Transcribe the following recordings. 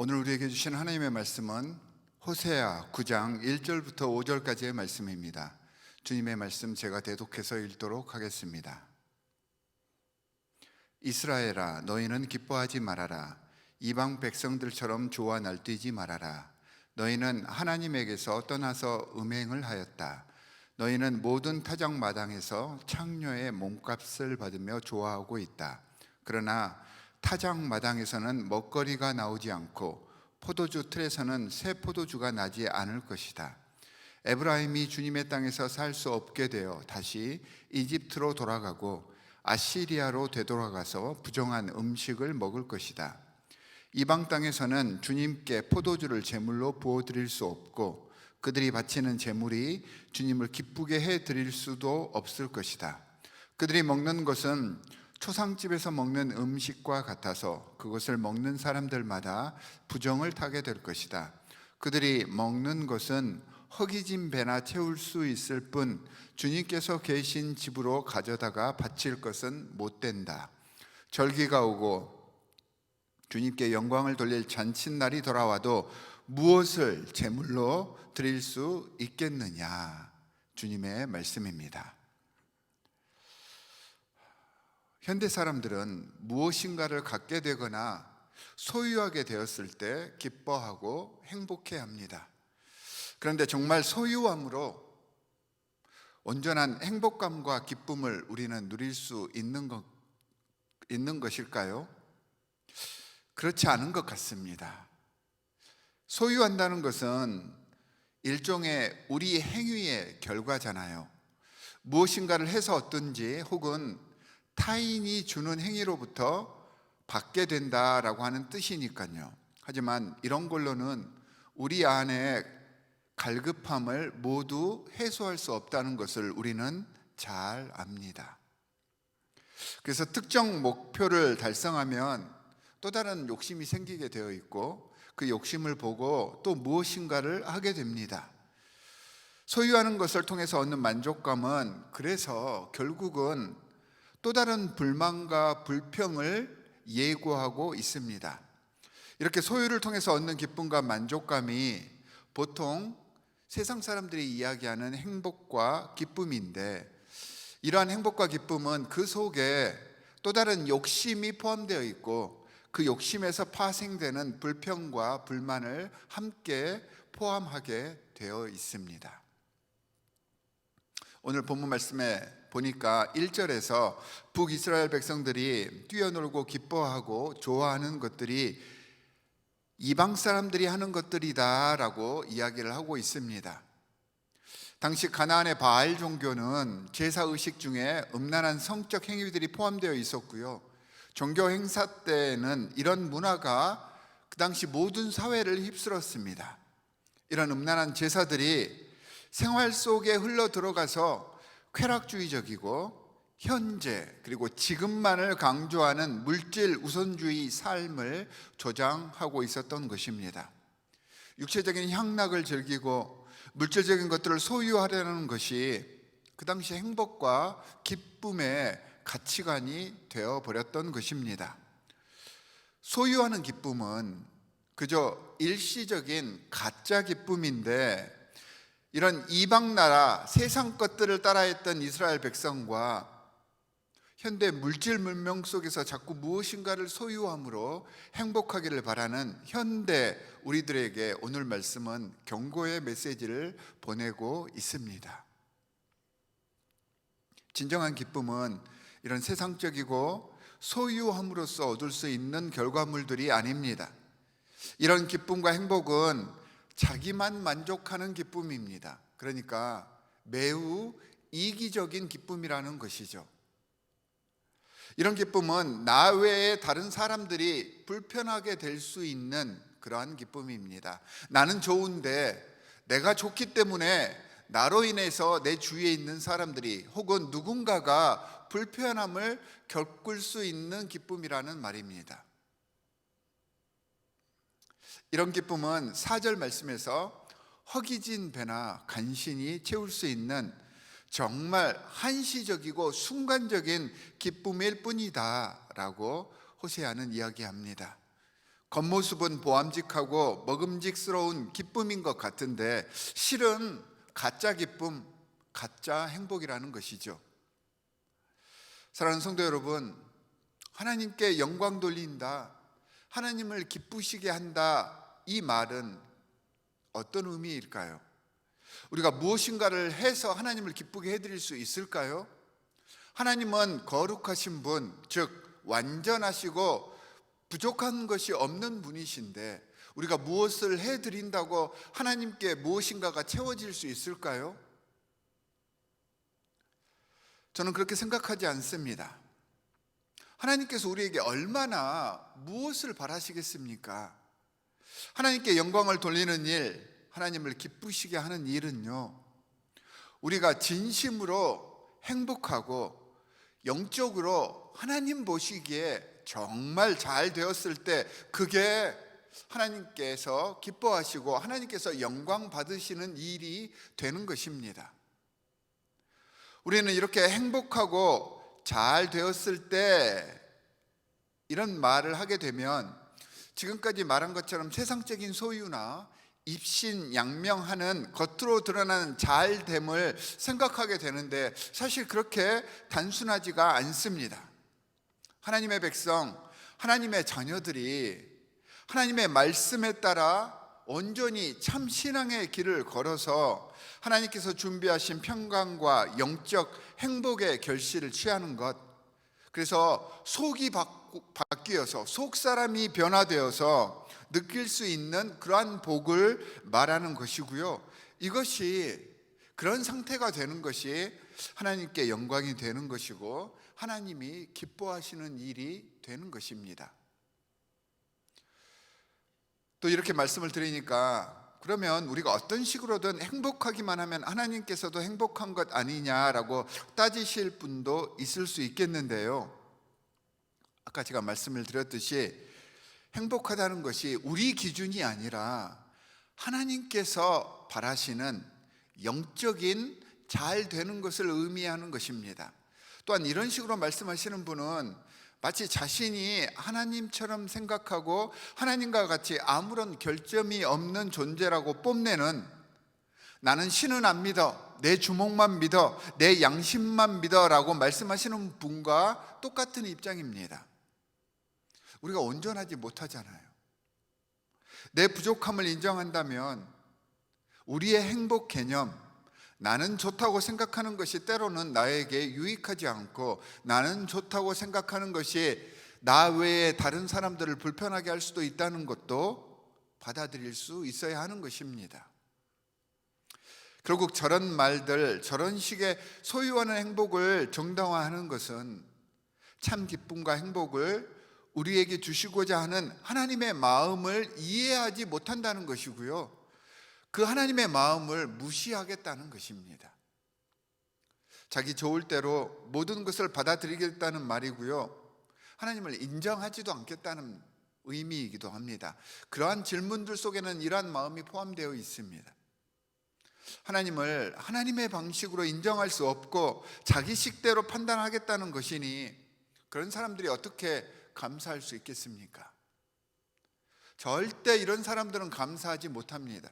오늘 우리에게 주신 하나님의 말씀은 호세아 9장 1절부터 5절까지의 말씀입니다. 주님의 말씀 제가 대독해서 읽도록 하겠습니다. 이스라엘아 너희는 기뻐하지 말아라 이방 백성들처럼 좋아 날뛰지 말아라 너희는 하나님에게서 떠나서 음행을 하였다 너희는 모든 타작 마당에서 창녀의 몸값을 받으며 좋아하고 있다 그러나 타작 마당에서는 먹거리가 나오지 않고 포도주 틀에서는 새 포도주가 나지 않을 것이다 에브라임이 주님의 땅에서 살 수 없게 되어 다시 이집트로 돌아가고 아시리아로 되돌아가서 부정한 음식을 먹을 것이다. 이방 땅에서는 주님께 포도주를 제물로 부어 드릴 수 없고 그들이 바치는 제물이 주님을 기쁘게 해 드릴 수도 없을 것이다. 그들이 먹는 것은 초상집에서 먹는 음식과 같아서 그것을 먹는 사람들마다 부정을 타게 될 것이다. 그들이 먹는 것은 허기진 배나 채울 수 있을 뿐 주님께서 계신 집으로 가져다가 바칠 것은 못 된다. 절기가 오고 주님께 영광을 돌릴 잔칫날이 돌아와도 무엇을 제물로 드릴 수 있겠느냐? 주님의 말씀입니다. 현대 사람들은 무엇인가를 갖게 되거나 소유하게 되었을 때 기뻐하고 행복해 합니다. 그런데 정말 소유함으로 온전한 행복감과 기쁨을 우리는 누릴 수 있는 것, 있는 것일까요? 그렇지 않은 것 같습니다. 소유한다는 것은 일종의 우리 행위의 결과잖아요. 무엇인가를 해서 얻든지 혹은 타인이 주는 행위로부터 받게 된다라고 하는 뜻이니까요. 하지만 이런 걸로는 우리 안에 갈급함을 모두 해소할 수 없다는 것을 우리는 잘 압니다. 그래서 특정 목표를 달성하면 또 다른 욕심이 생기게 되어 있고 그 욕심을 보고 또 무엇인가를 하게 됩니다. 소유하는 것을 통해서 얻는 만족감은 그래서 결국은 또 다른 불만과 불평을 예고하고 있습니다. 이렇게 소유를 통해서 얻는 기쁨과 만족감이 보통 세상 사람들이 이야기하는 행복과 기쁨인데 이러한 행복과 기쁨은 그 속에 또 다른 욕심이 포함되어 있고 그 욕심에서 파생되는 불평과 불만을 함께 포함하게 되어 있습니다. 오늘 본문 말씀에 보니까 1절에서 북이스라엘 백성들이 뛰어놀고 기뻐하고 좋아하는 것들이 이방 사람들이 하는 것들이다라고 이야기를 하고 있습니다. 당시 가나안의 바알 종교는 제사 의식 중에 음란한 성적 행위들이 포함되어 있었고요. 종교 행사 때는 이런 문화가 그 당시 모든 사회를 휩쓸었습니다. 이런 음란한 제사들이 생활 속에 흘러 들어가서 쾌락주의적이고 현재 그리고 지금만을 강조하는 물질 우선주의 삶을 조장하고 있었던 것입니다. 육체적인 향락을 즐기고 물질적인 것들을 소유하려는 것이 그 당시 행복과 기쁨의 가치관이 되어 버렸던 것입니다. 소유하는 기쁨은 그저 일시적인 가짜 기쁨인데 이런 이방 나라 세상 것들을 따라했던 이스라엘 백성과 현대 물질 문명 속에서 자꾸 무엇인가를 소유함으로 행복하기를 바라는 현대 우리들에게 오늘 말씀은 경고의 메시지를 보내고 있습니다. 진정한 기쁨은 이런 세상적이고 소유함으로써 얻을 수 있는 결과물들이 아닙니다. 이런 기쁨과 행복은 자기만 만족하는 기쁨입니다. 그러니까 매우 이기적인 기쁨이라는 것이죠. 이런 기쁨은 나 외에 다른 사람들이 불편하게 될 수 있는 그러한 기쁨입니다. 나는 좋은데 내가 좋기 때문에 나로 인해서 내 주위에 있는 사람들이 혹은 누군가가 불편함을 겪을 수 있는 기쁨이라는 말입니다. 이런 기쁨은 사절 말씀에서 허기진 배나 간신히 채울 수 있는 정말 한시적이고 순간적인 기쁨일 뿐이다 라고 호세아는 이야기합니다. 겉모습은 보암직하고 먹음직스러운 기쁨인 것 같은데 실은 가짜 기쁨, 가짜 행복이라는 것이죠. 사랑하는 성도 여러분, 하나님께 영광 돌린다, 하나님을 기쁘시게 한다, 이 말은 어떤 의미일까요? 우리가 무엇인가를 해서 하나님을 기쁘게 해드릴 수 있을까요? 하나님은 거룩하신 분, 즉 완전하시고 부족한 것이 없는 분이신데 우리가 무엇을 해드린다고 하나님께 무엇인가가 채워질 수 있을까요? 저는 그렇게 생각하지 않습니다. 하나님께서 우리에게 얼마나 무엇을 바라시겠습니까? 하나님께 영광을 돌리는 일, 하나님을 기쁘시게 하는 일은요, 우리가 진심으로 행복하고 영적으로 하나님 보시기에 정말 잘 되었을 때 그게 하나님께서 기뻐하시고 하나님께서 영광 받으시는 일이 되는 것입니다. 우리는 이렇게 행복하고 잘 되었을 때 이런 말을 하게 되면 지금까지 말한 것처럼 세상적인 소유나 입신 양명하는 겉으로 드러나는 잘됨을 생각하게 되는데 사실 그렇게 단순하지가 않습니다. 하나님의 백성, 하나님의 자녀들이 하나님의 말씀에 따라 온전히 참 신앙의 길을 걸어서 하나님께서 준비하신 평강과 영적 행복의 결실을 취하는 것. 그래서 속이 바뀌어서 속 사람이 변화되어서 느낄 수 있는 그러한 복을 말하는 것이고요. 이것이 그런 상태가 되는 것이 하나님께 영광이 되는 것이고 하나님이 기뻐하시는 일이 되는 것입니다. 또 이렇게 말씀을 드리니까 그러면 우리가 어떤 식으로든 행복하기만 하면 하나님께서도 행복한 것 아니냐라고 따지실 분도 있을 수 있겠는데요. 아까 제가 말씀을 드렸듯이 행복하다는 것이 우리 기준이 아니라 하나님께서 바라시는 영적인 잘 되는 것을 의미하는 것입니다. 또한 이런 식으로 말씀하시는 분은 마치 자신이 하나님처럼 생각하고 하나님과 같이 아무런 결점이 없는 존재라고 뽐내는 나는 신은 안 믿어. 내 주먹만 믿어. 내 양심만 믿어 라고 말씀하시는 분과 똑같은 입장입니다. 우리가 온전하지 못하잖아요. 내 부족함을 인정한다면 우리의 행복 개념, 나는 좋다고 생각하는 것이 때로는 나에게 유익하지 않고 나는 좋다고 생각하는 것이 나 외에 다른 사람들을 불편하게 할 수도 있다는 것도 받아들일 수 있어야 하는 것입니다. 결국 저런 말들, 저런 식의 소유하는 행복을 정당화하는 것은 참 기쁨과 행복을 우리에게 주시고자 하는 하나님의 마음을 이해하지 못한다는 것이고요. 그 하나님의 마음을 무시하겠다는 것입니다. 자기 좋을 대로 모든 것을 받아들이겠다는 말이고요. 하나님을 인정하지도 않겠다는 의미이기도 합니다. 그러한 질문들 속에는 이러한 마음이 포함되어 있습니다. 하나님을 하나님의 방식으로 인정할 수 없고 자기 식대로 판단하겠다는 것이니 그런 사람들이 어떻게 감사할 수 있겠습니까? 절대 이런 사람들은 감사하지 못합니다.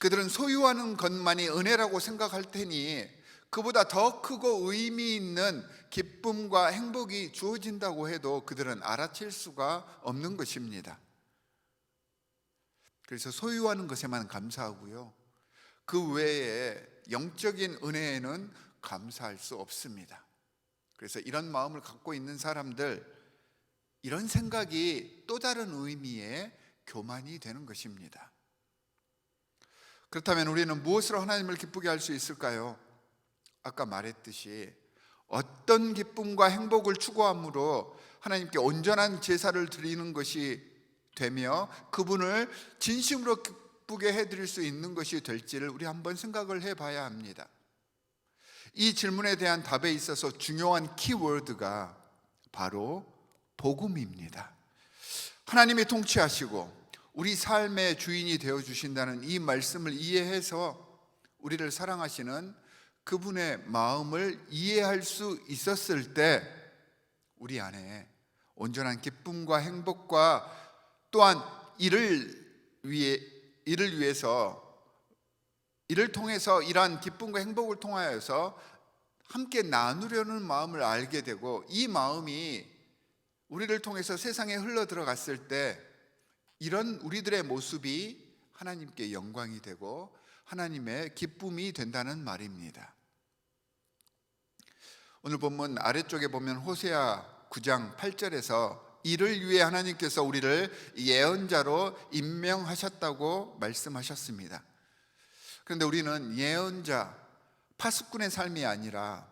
그들은 소유하는 것만이 은혜라고 생각할 테니 그보다 더 크고 의미 있는 기쁨과 행복이 주어진다고 해도 그들은 알아챌 수가 없는 것입니다. 그래서 소유하는 것에만 감사하고요. 그 외에 영적인 은혜에는 감사할 수 없습니다. 그래서 이런 마음을 갖고 있는 사람들, 이런 생각이 또 다른 의미의 교만이 되는 것입니다. 그렇다면 우리는 무엇으로 하나님을 기쁘게 할 수 있을까요? 아까 말했듯이 어떤 기쁨과 행복을 추구함으로 하나님께 온전한 제사를 드리는 것이 되며 그분을 진심으로 기쁘게 해드릴 수 있는 것이 될지를 우리 한번 생각을 해봐야 합니다. 이 질문에 대한 답에 있어서 중요한 키워드가 바로 복음입니다. 하나님이 통치하시고 우리 삶의 주인이 되어 주신다는 이 말씀을 이해해서 우리를 사랑하시는 그분의 마음을 이해할 수 있었을 때 우리 안에 온전한 기쁨과 행복과 또한 이를 위해 이를 위해서 이를 통해서 이러한 기쁨과 행복을 통하여서 함께 나누려는 마음을 알게 되고 이 마음이 우리를 통해서 세상에 흘러 들어갔을 때 이런 우리들의 모습이 하나님께 영광이 되고 하나님의 기쁨이 된다는 말입니다. 오늘 본문 아래쪽에 보면 호세아 9장 8절에서 이를 위해 하나님께서 우리를 예언자로 임명하셨다고 말씀하셨습니다. 그런데 우리는 예언자 파수꾼의 삶이 아니라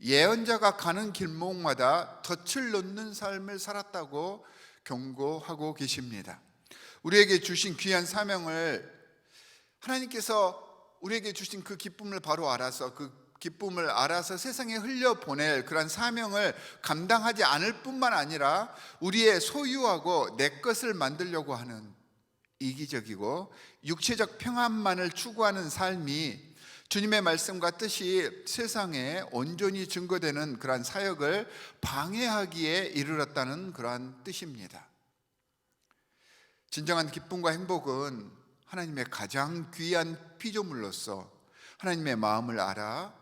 예언자가 가는 길목마다 덫을 놓는 삶을 살았다고 경고하고 계십니다. 우리에게 주신 귀한 사명을 하나님께서 우리에게 주신 그 기쁨을 바로 알아서 그 기쁨을 알아서 세상에 흘려 보낼 그런 사명을 감당하지 않을 뿐만 아니라 우리의 소유하고 내 것을 만들려고 하는 이기적이고 육체적 평안만을 추구하는 삶이 주님의 말씀과 뜻이 세상에 온전히 증거되는 그러한 사역을 방해하기에 이르렀다는 그러한 뜻입니다. 진정한 기쁨과 행복은 하나님의 가장 귀한 피조물로서 하나님의 마음을 알아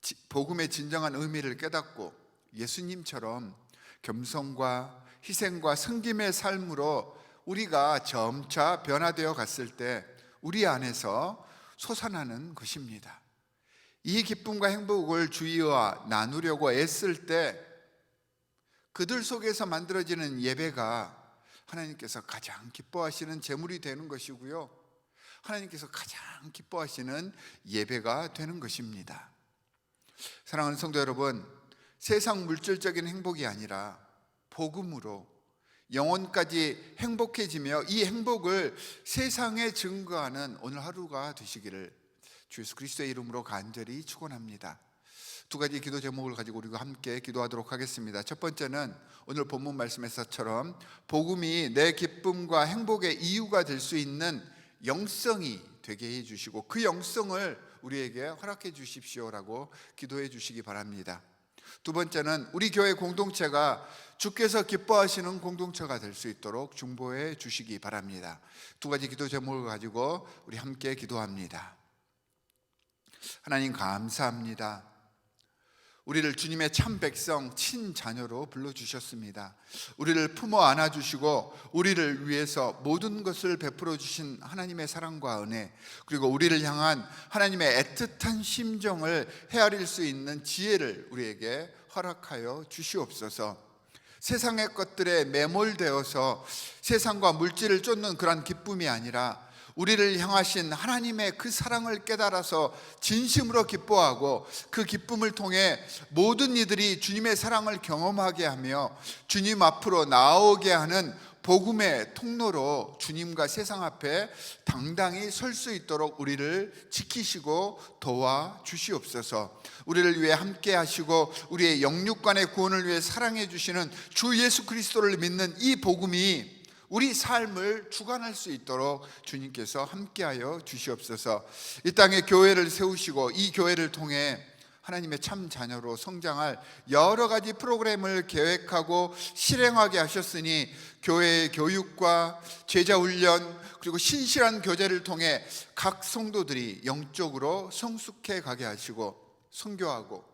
지- 복음의 진정한 의미를 깨닫고 예수님처럼 겸손과 희생과 섬김의 삶으로 우리가 점차 변화되어 갔을 때 우리 안에서 솟아나는 것입니다. 이 기쁨과 행복을 주위와 나누려고 애쓸 때 그들 속에서 만들어지는 예배가 하나님께서 가장 기뻐하시는 제물이 되는 것이고요. 하나님께서 가장 기뻐하시는 예배가 되는 것입니다. 사랑하는 성도 여러분, 세상 물질적인 행복이 아니라 복음으로 영혼까지 행복해지며 이 행복을 세상에 증거하는 오늘 하루가 되시기를 주 예수 그리스도의 이름으로 간절히 축원합니다. 두 가지 기도 제목을 가지고 우리가 함께 기도하도록 하겠습니다. 첫 번째는 오늘 본문 말씀에서처럼 복음이 내 기쁨과 행복의 이유가 될 수 있는 영성이 되게 해 주시고 그 영성을 우리에게 허락해 주십시오라고 기도해 주시기 바랍니다. 두 번째는 우리 교회 공동체가 주께서 기뻐하시는 공동체가 될 수 있도록 중보해 주시기 바랍니다. 두 가지 기도 제목을 가지고 우리 함께 기도합니다. 하나님 감사합니다. 우리를 주님의 참 백성, 친 자녀로 불러 주셨습니다. 우리를 품어 안아 주시고 우리를 위해서 모든 것을 베풀어 주신 하나님의 사랑과 은혜, 그리고 우리를 향한 하나님의 애틋한 심정을 헤아릴 수 있는 지혜를 우리에게 허락하여 주시옵소서. 세상의 것들에 매몰되어서 세상과 물질을 쫓는 그런 기쁨이 아니라 우리를 향하신 하나님의 그 사랑을 깨달아서 진심으로 기뻐하고 그 기쁨을 통해 모든 이들이 주님의 사랑을 경험하게 하며 주님 앞으로 나오게 하는 복음의 통로로 주님과 세상 앞에 당당히 설 수 있도록 우리를 지키시고 도와 주시옵소서. 우리를 위해 함께 하시고 우리의 영육간의 구원을 위해 사랑해 주시는 주 예수 그리스도를 믿는 이 복음이 우리 삶을 주관할 수 있도록 주님께서 함께하여 주시옵소서. 이 땅에 교회를 세우시고 이 교회를 통해 하나님의 참 자녀로 성장할 여러 가지 프로그램을 계획하고 실행하게 하셨으니 교회의 교육과 제자 훈련 그리고 신실한 교제를 통해 각 성도들이 영적으로 성숙해 가게 하시고 선교하고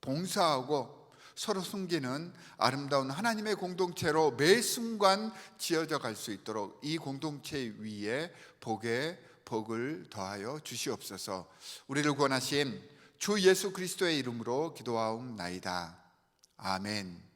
봉사하고 서로 숨기는 아름다운 하나님의 공동체로 매 순간 지어져 갈 수 있도록 이 공동체 위에 복에 복을 더하여 주시옵소서. 우리를 구원하신 주 예수 그리스도의 이름으로 기도하옵나이다. 아멘.